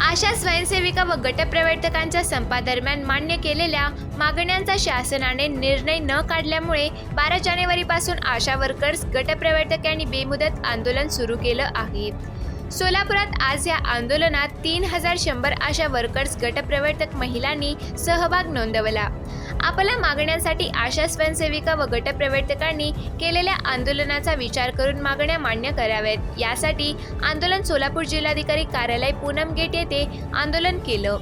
आशा स्वयंसेविका व गटप्रवर्तकांच्या संपादरम्यान मान्य केलेल्या मागण्यांचा शासनाने निर्णय न काढल्यामुळे बारा जानेवारीपासून आशा वर्कर्स गटप्रवर्तक यांनी बेमुदत आंदोलन सुरू केलं आहे. सोलापुरात आज या आंदोलनात तीन हजार शंभर आशा वर्कर्स गटप्रवर्तक महिलांनी सहभाग नोंदवला. आपल्या मागण्यांसाठी आशा स्वयंसेविका व गटप्रवर्तकांनी केलेल्या आंदोलनाचा विचार करून मागण्या मान्य कराव्यात. यासाठी आंदोलन सोलापूर जिल्हाधिकारी कार्यालय पूनम गेट येथे आंदोलन केलं.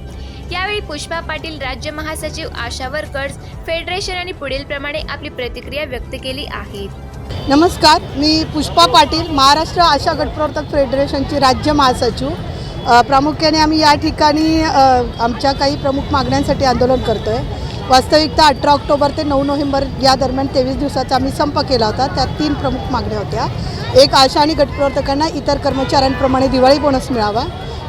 यावेळी पुष्पा पाटील राज्य महासचिव आशा वर्कर्स फेडरेशन आणि पुढील प्रमाणे आपली प्रतिक्रिया व्यक्त केली आहे. नमस्कार मी पुष्पा पाटील महाराष्ट्र आशा गटप्रवर्तक फेडरेशनची राज्य महासचिव. प्रामुख्याने आम्ही या ठिकाणी आमच्या काही प्रमुख मागण्यांसाठी आंदोलन करतो आहे वास्तविकता अठरा ऑक्टोबर ते नऊ नोव्हेंबर या दरम्यान तेवीस दिवसाचा आम्ही संप केला होता. त्यात तीन प्रमुख मागण्या होत्या. एक आशा आणि गटप्रवर्तकांना इतर कर्मचाऱ्यांप्रमाणे दिवाळी बोनस मिळावा.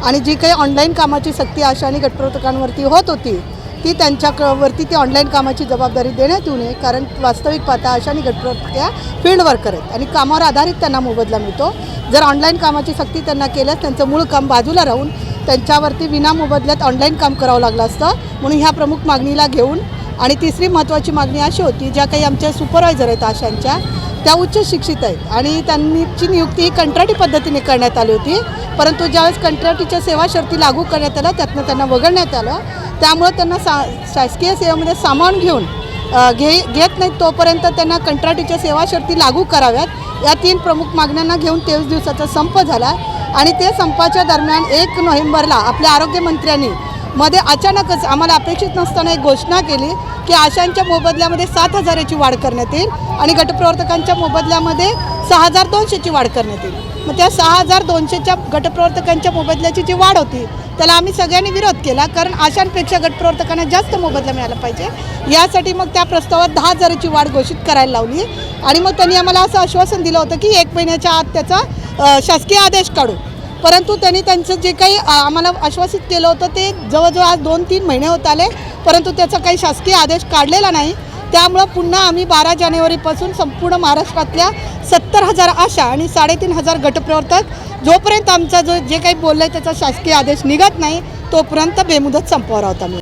आणि जी काही ऑनलाईन कामाची सक्ती आशा आणि गटप्रवर्तकांवरती होत होती ती त्यांच्यावरती ती ऑनलाईन कामाची जबाबदारी देण्यात येऊ नये कारण वास्तविक पाहता अशा आणि त्या फील्ड वर्कर आहेत आणि कामावर आधारित त्यांना मोबदला मिळतो. जर ऑनलाईन कामाची सक्ती त्यांना केल्यास त्यांचं मूळ काम बाजूला राहून त्यांच्यावरती विना मोबदल्यात ऑनलाईन काम करावं लागलं असतं म्हणून ह्या प्रमुख मागणीला घेऊन आणि तिसरी महत्त्वाची मागणी अशी होती ज्या काही आमच्या सुपरवायझर आहेत आशांच्या त्या उच्च शिक्षित आहेत. आणि त्यांची नियुक्ती ही कंत्राटी पद्धतीने करण्यात आली होती. परंतु ज्यावेळेस कंत्राटीच्या सेवा शर्ती लागू करण्यात आल्या त्यातनं त्यांना वगळण्यात आलं. त्यामुळं त्यांना सा शासकीय सेवेमध्ये सामावून घेऊन घे घेत नाहीत तोपर्यंत त्यांना कंत्राटीच्या सेवा शर्ती लागू कराव्यात. या तीन प्रमुख मागण्यांना घेऊन तेवीस दिवसाचा संप झाला. आणि ते संपाच्या दरम्यान एक नोव्हेंबरला आपल्या आरोग्यमंत्र्यांनी मध्ये अचानकच आम्हाला अपेक्षित नसताना एक घोषणा केली की आशांच्या मोबदल्यामध्ये सात हजाराची वाढ करण्यात येईल आणि गटप्रवर्तकांच्या मोबदल्यामध्ये सहा हजार दोनशेची वाढ करण्यात येईल. मग त्या सहा हजार दोनशेच्या गटप्रवर्तकांच्या मोबदल्याची जी वाढ होती त्याला आम्ही सगळ्यांनी विरोध केला कारण आशांपेक्षा गटप्रवर्तकांना जास्त मोबदला मिळाला पाहिजे. यासाठी मग त्या प्रस्तावात दहा हजाराची वाढ घोषित करायला लावली आणि मग त्यांनी आम्हाला असं आश्वासन दिलं होतं की एक महिन्याच्या आत त्याचा शासकीय आदेश काढू. परंतु त्यांनी त्यांचं जे काही आम्हाला आश्वासित केलं होतं ते जवळजवळ आज दोन तीन महिने होत आले. परंतु त्याचा काही शासकीय आदेश काढलेला नाही. त्यामुळं पुन्हा आम्ही बारा जानेवारीपासून संपूर्ण महाराष्ट्रातल्या सत्तर हजार आशा आणि साडेतीन हजार गटप्रवर्तक जोपर्यंत आमचा जो जे काही बोललं आहे त्याचा शासकीय आदेश निघत नाही तोपर्यंत बेमुदत संपवर आहोत आम्ही